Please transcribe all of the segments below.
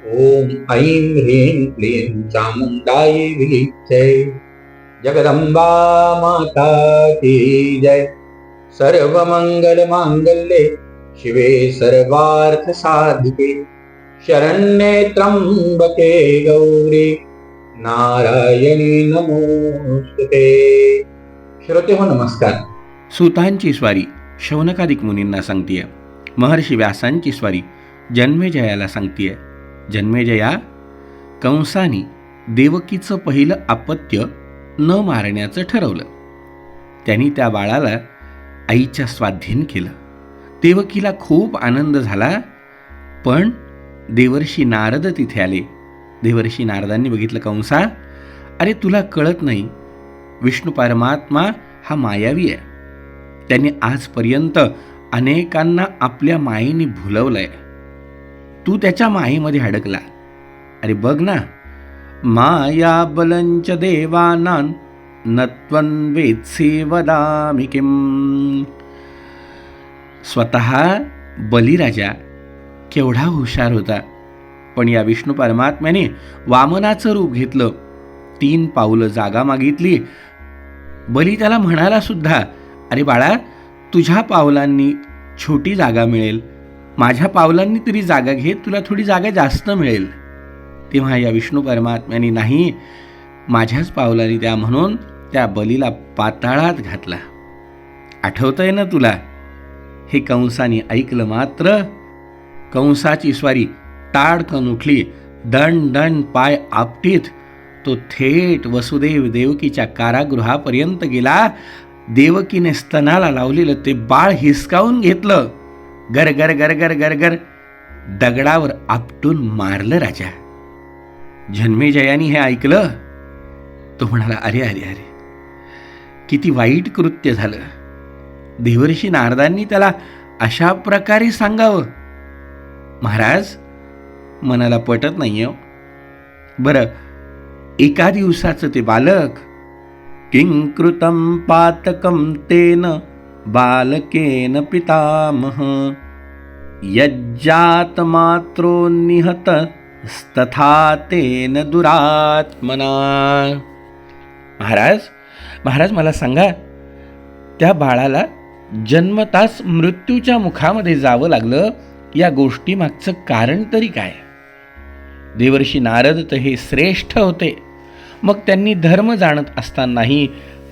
ॐ ऐं ह्रीं क्लीं चामुण्डायै विच्चे जगदंबा माता की जय। सर्वमंगल मांगल्ये शिवे सर्वार्थ साधिके शरण्ये त्र्यंबके गौरी नारायणी नमोस्तुते। श्रोते हो नमस्कार। सुतांची स्वारी शौनकादिक मुनींना सांगतीय। महर्षी व्यासांची स्वारी जन्मेजयाला सांगतीय। जन्मेजया कंसानी देवकीचं पहिलं अपत्य न मारण्याचं ठरवलं. त्यांनी त्या बाळाला आईच्या स्वाधीन केलं. देवकीला खूप आनंद झाला पण देवर्षी नारद तिथे आले. देवर्षी नारदांनी बघितलं कंसा अरे तुला कळत नाही. विष्णू परमात्मा हा मायावी आहे. त्यांनी आजपर्यंत अनेकांना आपल्या मायेने आहे तू त्याच्या मायेमध्ये अडकला अरे बघ ना माया बलंच देवानान नत्वन वेत्सी वदामि किम स्वतः बलिराजा केवढा हुशार होता पण या विष्णू परमात्म्याने वामनाचं रूप घेतलं. तीन पाऊलं जागा मागितली. बली त्याला म्हणाला सुद्धा अरे बाळा तुझ्या पावलांनी छोटी जागा मिळेल. माझ्या पावलांनी तरी जागा घेत तुला थोडी जागा जास्त मिळेल. तेव्हा या विष्णू परमात्म्याने नाही माझ्याच पावलाने त्या म्हणून त्या बलीला पाताळात घातला. आठवतंय ना तुला? हे कंसाने ऐकलं मात्र कंसाची स्वारी ताडकन उठली दण दण पाय आपटीत. तो थेट वसुदेव देवकीच्या कारागृहापर्यंत गेला. देवकीने स्तनाला लावलेलं ते बाळ हिसकावून घेतलं. गर गर गर गर गर गर. दगडावर आपटून मारलं राजा. जन्मेजयानी हे ऐकलं. तो म्हणाला अरे अरे अरे. किती वाईट कृत्य झालं. देवर्षी नारदांनी त्याला अशा प्रकारे सांगावं. महाराज मनाला पटत नाही हो. बरं एका दिवसाचं ते बालक. किंकृतं पातकं तेन बालकेन पितामह। यज्जातमात्रो निहत स्तथा तेन दुरात्मना। महाराज महाराज मला सांगा त्या बाळाला जन्मताच मृत्यूच्या मुखामध्ये जावं लागलं या गोष्टीमागचं कारण तरी काय? देवर्षी नारद तर हे श्रेष्ठ होते. मग त्यांनी धर्म जाणत असतानाही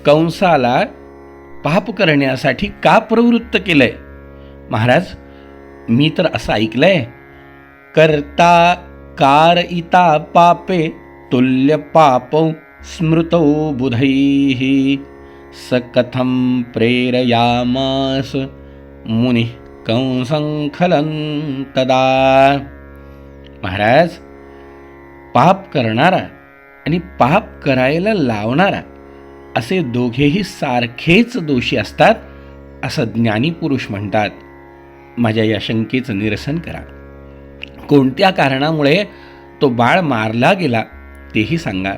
कंसाला पाप करण्यासाठी का प्रवृत्त केलंय? महाराज मी तर असं ऐकलंय. करता कारइता पापे तुल्य पापौ स्मृतौ बुधैः। स कथं प्रेरयामास मुनि कंसंखलन तदा। महाराज पाप करणारा आणि पाप करायला लावणारा असे दोघेही सारखेच दोषी असतात असं ज्ञानी पुरुष म्हणतात. माझ्या या शंकेचं निरसन करा. कोणत्या कारणामुळे तो बाळ मारला गेला तेही सांगा.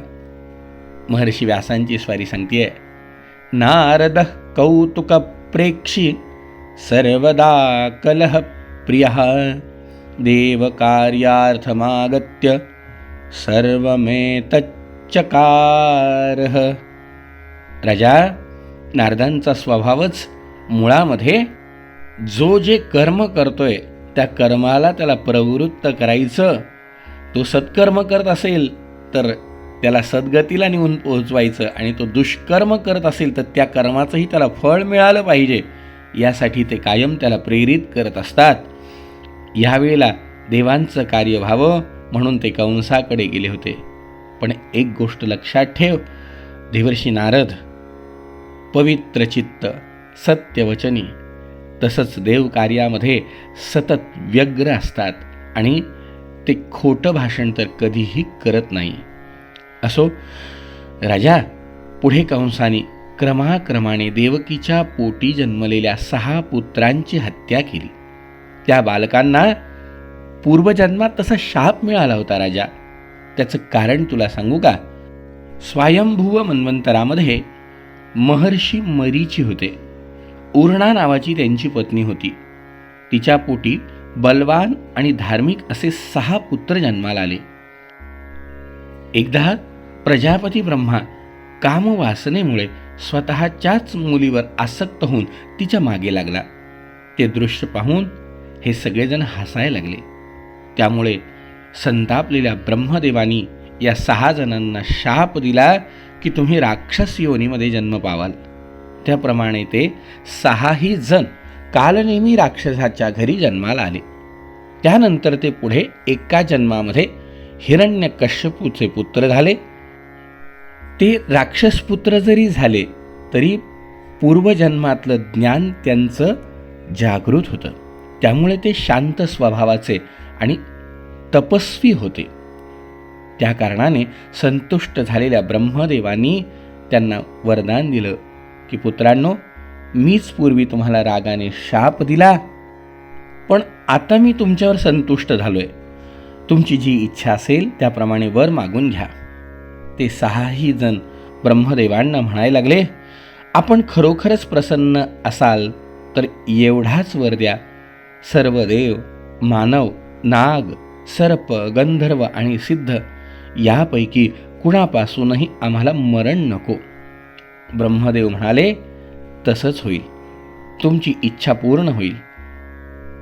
महर्षी व्यासांची स्वारी सांगतेय नारद कौतुक प्रेक्षी सर्वदा कलह प्रिय देवकार्यार्थमागत्य सर्वमेतच्चकारः। राजा नारदांचा स्वभावच मुळामध्ये जो जे कर्म करतोय त्या कर्माला त्याला प्रवृत्त करायचं. तो सत्कर्म करत असेल तर त्याला सद्गतीला नेऊन पोहोचवायचं आणि तो दुष्कर्म करत असेल तर त्या कर्माचंही त्याला फळ मिळालं पाहिजे. यासाठी ते कायम त्याला प्रेरित करत असतात. यावेळेला देवांचं कार्य व्हावं म्हणून ते कंसाकडे गेले होते. पण एक गोष्ट लक्षात ठेव देवर्षी नारद पवित्र चित्त सत्यवचनी. तसंच देवकार्यामध्ये सतत व्यग्र असतात आणि ते खोटं भाषण तर कधीही करत नाही. असो राजा पुढे कंसाने क्रमाक्रमाने देवकीच्या पोटी जन्मलेल्या सहा पुत्रांची हत्या केली. त्या बालकांना पूर्वजन्मात तसा शाप मिळाला होता राजा. त्याचं कारण तुला सांगू का? स्वयंभूव मन्वंतरामध्ये महर्षी मरीची होते. उर्णा नावाची त्यांची पत्नी होती. तिच्या पोटी बलवान आणि धार्मिक असे सहा पुत्र जन्माला आले. एकदा प्रजापती ब्रह्मा कामवासनेमुळे स्वतःच्याच मुलीवर आसक्त होऊन तिच्यामागे लागला. ते दृश्य पाहून हे सगळेजण हसायला लागले. त्यामुळे संतापलेल्या ब्रह्मदेवानी या सहा जणांना शाप दिला की तुम्ही राक्षस योनीमध्ये जन्म पावाल. त्याप्रमाणे ते सहाही जण कालनेमी राक्षसाच्या घरी जन्माला आले. त्यानंतर ते पुढे एका जन्मामध्ये हिरण्यकश्यपूचे पुत्र झाले. ते राक्षस पुत्र जरी झाले तरी पूर्वजन्मातलं ज्ञान त्यांचं जागृत होतं. त्यामुळे ते शांत स्वभावाचे आणि तपस्वी होते. त्या कारणाने संतुष्ट झालेल्या ब्रह्मदेवांनी त्यांना वरदान दिलं की पुत्रांनो मीच पूर्वी तुम्हाला रागाने शाप दिला पण आता मी तुमच्यावर संतुष्ट झालोय. तुमची जी इच्छा असेल त्याप्रमाणे वर मागून घ्या. ते सहाही जण ब्रह्मदेवांना म्हणायला लागले आपण खरोखरच प्रसन्न असाल तर एवढाच वर द्या. सर्व देव मानव नाग सर्प गंधर्व आणि सिद्ध यापैकी कुणापासूनही आम्हाला मरण नको. ब्रह्मदेव म्हणाले तसंच होईल. तुमची इच्छा पूर्ण होईल.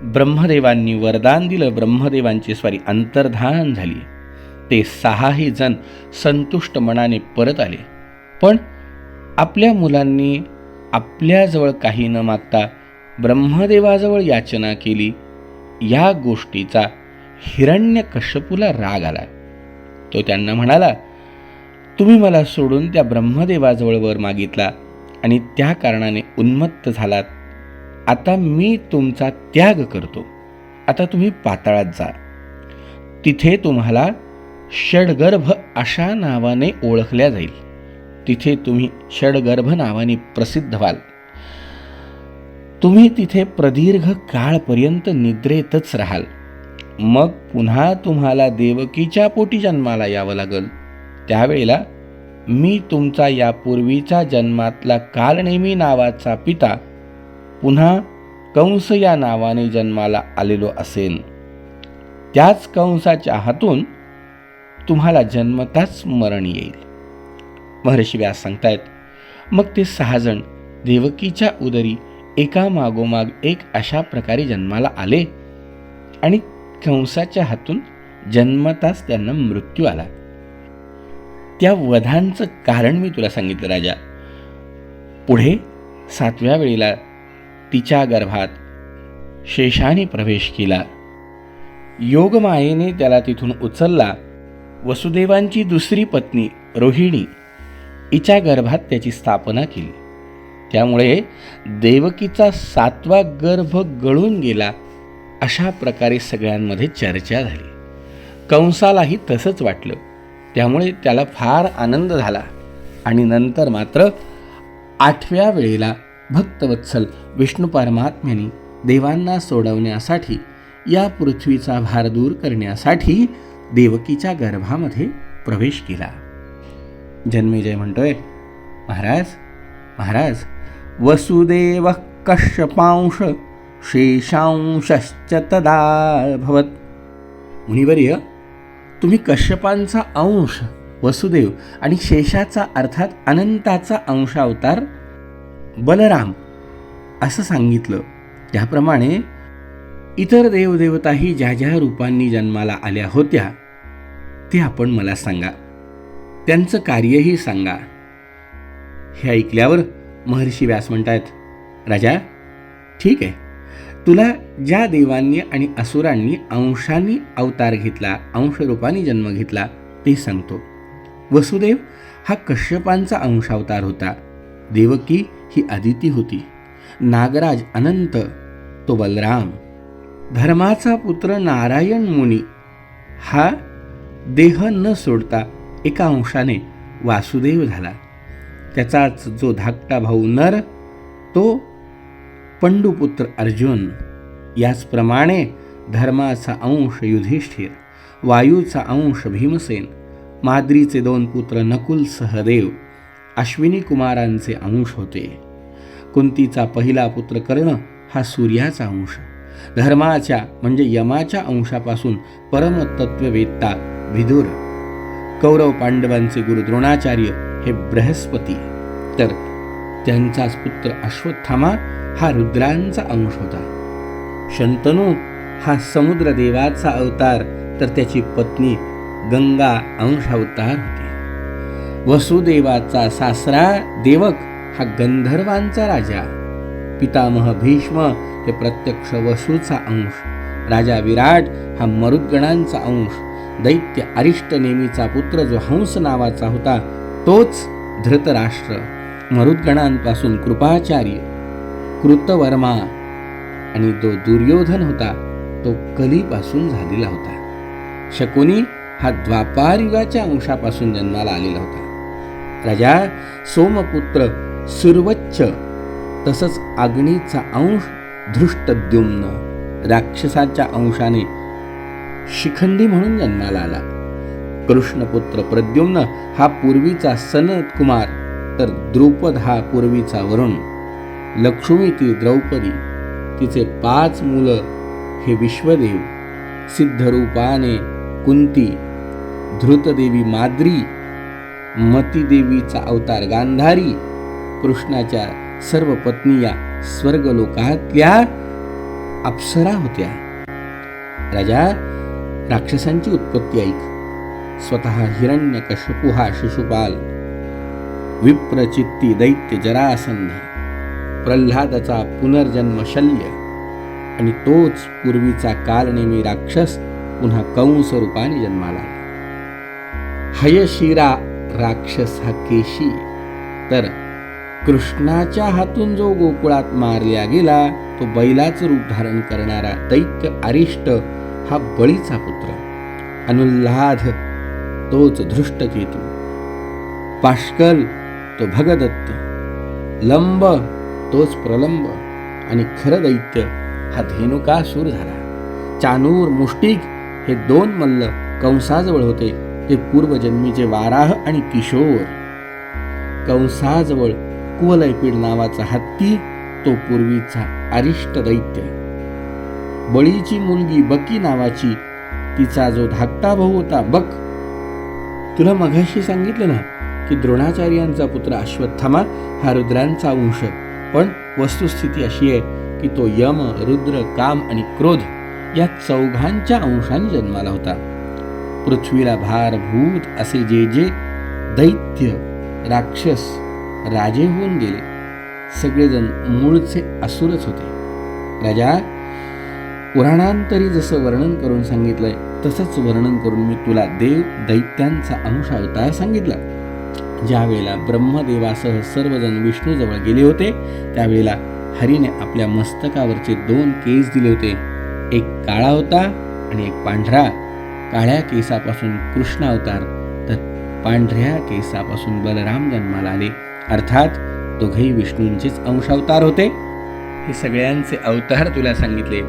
ब्रह्मदेवांनी वरदान दिलं ब्रह्मदेवांची स्वारी अंतर्धान झाली. ते सहाही जण संतुष्ट मनाने परत आले. पण आपल्या मुलांनी आपल्याजवळ काही न मागता ब्रह्मदेवाजवळ याचना केली. या गोष्टीचा हिरण्यकश्यपूला राग आला. तो त्यांना म्हणाला तुम्ही मला सोडून त्या ब्रह्मदेवाजवळ वर मागितला आणि त्या कारणाने उन्मत्त झालात. आता मी तुमचा त्याग करतो. आता तुम्ही पाताळात जा. तिथे तुम्हाला षडगर्भ अशा नावाने ओळखल्या जाईल. तिथे तुम्ही षडगर्भ नावाने प्रसिद्ध व्हाल. तुम्ही तिथे प्रदीर्घ काळपर्यंत निद्रेतच राहाल. मग पुन्हा तुम्हाला देवकीच्या पोटी जन्माला यावं लागल. त्यावेळेला मी तुमचा यापूर्वीचा जन्मातला कालनेमी नावाचा पिता पुन्हा कंस या नावाने जन्माला आलेलो असेन. त्याच कंसाच्या हातून तुम्हाला जन्मताच मरण येईल. महर्षी व्यास सांगतायत मग ते सहाजण देवकीच्या उदरी एका मागोमाग एक अशा प्रकारे जन्माला आले आणि कंसाच्या हातून जन्मताच त्यांना मृत्यू आला. त्या वधांचं कारण मी तुला सांगितलं राजा. पुढे सातव्या वेळेला तिच्या गर्भात शेषाने प्रवेश केला. योगमायेने त्याला तिथून उचलला. वसुदेवांची दुसरी पत्नी रोहिणी हिच्या गर्भात त्याची स्थापना केली. त्यामुळे देवकीचा सातवा गर्भ गळून गेला. अशा प्रकारे सगळ्यांमध्ये चर्चा झाली. कंसालाही तसंच वाटलं. त्यामुळे त्याला फार आनंद झाला. आणि नंतर मात्र आठव्या वेळेला भक्तवत्सल विष्णू परमात्म्याने देवांना सोडवण्यासाठी या पृथ्वीचा भार दूर करण्यासाठी देवकीच्या गर्भामध्ये प्रवेश केला. जन्मेजय म्हणतोय. महाराज महाराज वसुदेव कश्यपांश शेषांशश्च तदा भवत। मुनिवर्य तुम्ही कश्यपांचा अंश वसुदेव आणि शेषाचा अर्थात अनंताचा अंशावतार बलराम असं सांगितलं. त्याप्रमाणे इतर देवदेवताही ज्या ज्या रूपांनी जन्माला आल्या होत्या ते आपण मला सांगा. त्यांचं कार्यही सांगा. हे ऐकल्यावर महर्षी व्यास म्हणतायत राजा ठीक आहे. तुला ज्या देवांनी आणि असुरांनी अंशांनी अवतार घेतला अंशरूपाने जन्म घेतला ते सांगतो. वसुदेव हा कश्यपांचा अंशावतार होता. देवकी ही अदिती होती. नागराज अनंत तो बलराम. धर्माचा पुत्र नारायण मुनी हा देह न सोडता एका अंशाने वासुदेव झाला. त्याचाच जो धाकटा भाऊ नर तो पंडुपुत्र अर्जुन. याचप्रमाणे धर्माचा अंश युधिष्ठिर वायूचा अंश भीमसेन माद्रीचे दोन पुत्र नकुल सहदेव अश्विनी कुमारांचे अंश होते. कुंतीचा पहिला पुत्र कर्ण हा सूर्याचा अंश. धर्माच्या म्हणजे यमाच्या अंशापासून परमतत्ववेत्ता विदुर. कौरव पांडवांचे गुरु द्रोणाचार्य हे बृहस्पती. तर त्यांचाच पुत्र अश्वत्थामा हा रुद्रांचा अंश होता. शंतनू हा समुद्रदेवाचा अवतार तर त्याची पत्नी गंगा अंश अवतार होती. वसुदेवाचा सासरा देवक हा गंधर्वांचा राजा. पितामह भीष्म हे प्रत्यक्ष वसूचा अंश. राजा विराट हा मरुद्गणांचा अंश. दैत्य अरिष्ट नेमीचा पुत्र जो हंस नावाचा होता तोच धृतराष्ट्र. मरुद्गणांपासून कृपाचार्य. कृतवर्मा. आणि जो दुर्योधन होता तो कलीपासून झालेला होता. शकुनी हा द्वापार युगाच्या अंशापासून जन्माला आलेला होता. राजा सोमपुत्र सुरवच्च तसंच अग्नीचा अंश धृष्टद्युम्न राक्षसाच्या अंशाने शिखंडी म्हणून जन्माला आला. कृष्णपुत्र प्रद्युम्न हा पूर्वीचा सनत कुमार तर द्रुपद हा पूर्वीचा वरुण. लक्ष्मी ती द्रौपदी तिचे पाच मुलं हे विश्वदेव सिद्धरूपाने कुंती धृतदेवी माद्री मतीदेवीचा अवतार गांधारी कृष्णाच्या सर्व पत्नी या स्वर्गलोकातल्या अप्सरा होत्या. राजा राक्षसांची उत्पत्ती ऐक. स्वतः हिरण्यकश्यपू हा शिशुपाल विप्रचित्ती दैत्य जरासंध. प्रल्हादाचा पुनर्जन्म शल्य. आणि तोच पूर्वीचा कालनेमी राक्षस पुन्हा कंस रूपाने जन्माला हयशिरा राक्षस हा केशी. तर कृष्णाच्या हातून जो गोकुळात मारल्या गेला तो बैलाचं रूप धारण करणारा दैत्य अरिष्ट हा बळीचा पुत्र. अनुल्लाध तोच धृष्टकेतू. पाष्कल तो भगदत्त. लंब तोच प्रलंब आणि खरं दैत्य हा धेनुकासूर झाला. चानूर मुष्टिक हे दोन मल्ल कंसाजवळ होते. ते पूर्वजन्मीचे वाराह आणि किशोर. कंसाजवळ कुवलयपीड नावाचा हत्ती तो पूर्वीचा अरिष्ट दैत्य. बळीची मुलगी बकी नावाची तिचा जो धाकटा भाऊ होता बक. तुला मघाशी सांगितलं ना की द्रोणाचार्यांचा पुत्र अश्वत्थामा हा रुद्रांचा अंश पण वस्तुस्थिती अशी आहे की तो यम रुद्र काम आणि क्रोध या चौघांच्या अंशाने जन्माला होता. पृथ्वीला भारभूत असे जे जे दैत्य राक्षस राजे होऊन गेले. सगळेजण मूळचे असुरच होते. राजा पुराणांतरी जसं वर्णन करून सांगितलंय तसंच वर्णन करून मी तुला देव दैत्यांचा अंश अवतार सांगितला. ज्यावेळेला ब्रह्मदेवासह सर्वजण विष्णूजवळ गेले होते त्यावेळेला हरीने आपल्या मस्तकावरचे दोन केस दिले होते. एक काळा होता आणि एक पांढरा. काळ्या केसापासून कृष्ण अवतार तर पांढऱ्या केसापासून बलराम जन्माला आले. अर्थात दोघेही विष्णूंचेच अंशावतार होते. हे सगळ्यांचे अवतार तुला सांगितले.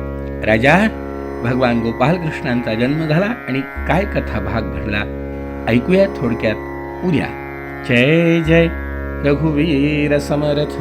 राजा भगवान गोपालकृष्णांचा जन्म झाला आणि काय कथा भाग घडला ऐकूया थोडक्यात. उद्या. जय जय रघुवीर समर्थ